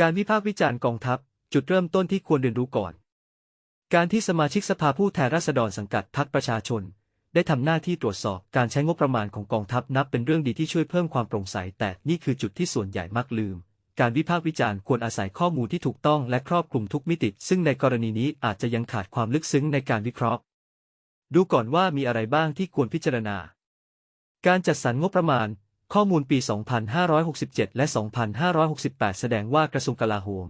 การวิพากษ์วิจารณ์กองทัพ จุดเริ่มต้นที่ควรเรียนรู้ก่อน การที่สมาชิกสภาผู้แทนราษฎรสังกัดพรรคประชาชน ได้ทำหน้าที่ตรวจสอบการใช้งบประมาณของกองทัพนับเป็นเรื่องดีที่ช่วยเพิ่มความโปร่งใส แต่นี่คือจุดที่ส่วนใหญ่มักลืม การวิพากษ์วิจารณ์ควรอาศัยข้อมูลที่ถูกต้องและครอบคลุมทุกมิติ ซึ่งในกรณีนี้อาจจะยังขาดความลึกซึ้งในการวิเคราะห์ ดูก่อนว่ามีอะไรบ้างที่ควรพิจารณา การจัดสรรงบประมาณ ข้อมูลปี 2567 และ 2568 แสดงว่ากระทรวงกลาโหม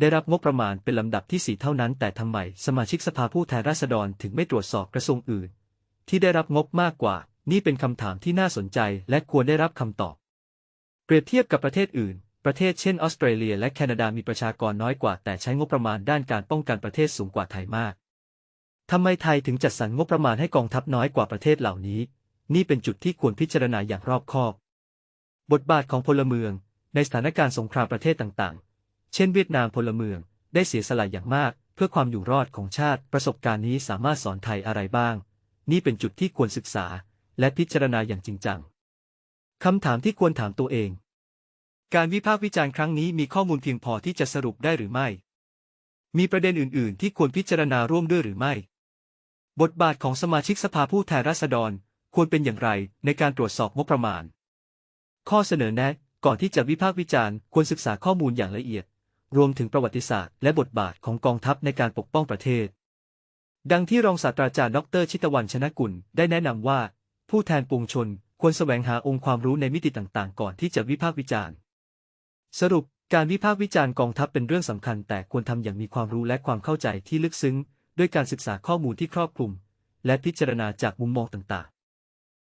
ได้รับงบประมาณเป็นลำดับที่ 4 เท่านั้น แต่ทำไมสมาชิกสภาผู้แทนราษฎรถึงไม่ตรวจสอบกระทรวงอื่น ที่ได้รับงบมากกว่า นี่เป็นคำถามที่น่าสนใจและควรได้รับคำตอบ เปรียบเทียบกับประเทศอื่น ประเทศเช่นออสเตรเลีย และแคนาดามีประชากรน้อยกว่า แต่ใช้งบประมาณด้านการป้องกันประเทศสูงกว่าไทยมากทำไมไทยถึงจัดสรรงบประมาณให้กองทัพน้อยกว่าประเทศเหล่านี้ นี่เป็นจุดที่ควรพิจารณาอย่างรอบคอบ บทบาทของพลเมือง ในสถานการณ์สงครามประเทศต่างๆ เช่นเวียดนามพลเมืองได้เสียสละอย่างมาก เพื่อความอยู่รอดของชาติ ประสบการณ์นี้สามารถสอนไทยอะไรบ้าง นี่เป็นจุดที่ควรศึกษา และพิจารณาอย่างจริงจังคำถามที่ควรถามตัวเอง การวิพากษ์วิจารณ์ครั้งนี้มีข้อมูลเพียงพอที่จะสรุปได้หรือไม่ มีประเด็นอื่น ๆ ที่ควรพิจารณาร่วมด้วยหรือไม่ บทบาทของสมาชิกสภาผู้แทนราษฎรควรเป็นอย่างไรในการตรวจสอบงบประมาณ ข้อเสนอแนะก่อนที่จะวิพากษ์วิจารณ์ควรศึกษาข้อมูลอย่างละเอียด รวมถึงประวัติศาสตร์และบทบาทของกองทัพในการปกป้องประเทศ ดังที่รองศาสตราจารย์ดร ชิตวันชนะกุลได้แนะนำว่า ผู้แทนปวงชนควรแสวงหาองค์ความรู้ในมิติต่างๆ ก่อนที่จะวิพากษ์วิจารณ์ สรุปการวิพากษ์วิจารณ์กองทัพเป็นเรื่องสำคัญ แต่ควรทำอย่างมีความรู้และความเข้าใจที่ลึกซึ้ง ด้วยการศึกษาข้อมูลที่ครอบคลุม และพิจารณาจากมุมมองต่าง